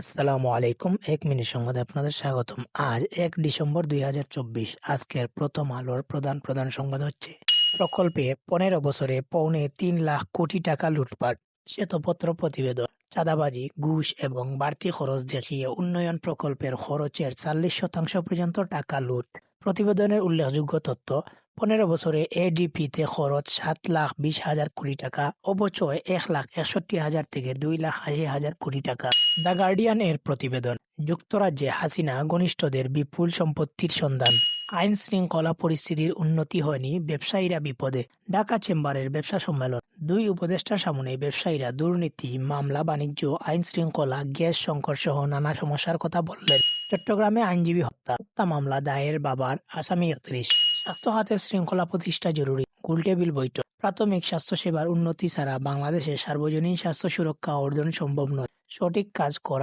আসসালামু আলাইকুম। এক মিনিট সংবাদে আপনাদের স্বাগতম। আজ এক ডিসেম্বর দুই হাজার চব্বিশ। আজকের প্রথম আলোর প্রধান প্রধান সংবাদ হচ্ছে, প্রকল্পে পনেরো বছরে পৌনে তিন লাখ কোটি টাকা লুটপাট, শ্বেতপত্র প্রতিবেদন, চাঁদাবাজি, ঘুষ এবং বাড়তি খরচ দেখিয়ে উন্নয়ন প্রকল্পের খরচের চল্লিশ শতাংশ পর্যন্ত টাকা লুট। প্রতিবেদনের উল্লেখযোগ্য তথ্য পনেরো বছরে এডিপিতে খরচ সাত লাখ বিশ হাজার কোটি টাকা, অবচয় এক লাখ একষট্টি হাজার থেকে দুই লাখ আশি হাজার কোটি টাকা। দ্য গার্ডিয়ান এর প্রতিবেদন, যুক্তরাজ্যে হাসিনা ঘনিষ্ঠদের বিপুল সম্পত্তির সন্ধান। আইন শৃঙ্খলা পরিস্থিতির উন্নতি হয়নি ব্যবসায়ীরা বিপদে, ঢাকা চেম্বারের ব্যবসা সম্মেলন। দুই উপদেষ্টার সামনে ব্যবসায়ীরা দুর্নীতি, মামলা, বাণিজ্য, আইন শৃঙ্খলা, গ্যাস সংকট সহ নানা সমস্যার কথা বললেন। চট্টগ্রামে আইনজীবী হত্যা হত্যা মামলা, দায়ের বাবার আসামি একত্রিশ। স্বাস্থ্য খাতের শৃঙ্খলা প্রতিষ্ঠা জরুরি। গোলটেবিল বৈঠক। প্রাথমিক স্বাস্থ্যসেবার উন্নতি ছাড়া বাংলাদেশে সার্বজনীন স্বাস্থ্য সুরক্ষা অর্জন সম্ভব নয়। সঠিক কাজ করা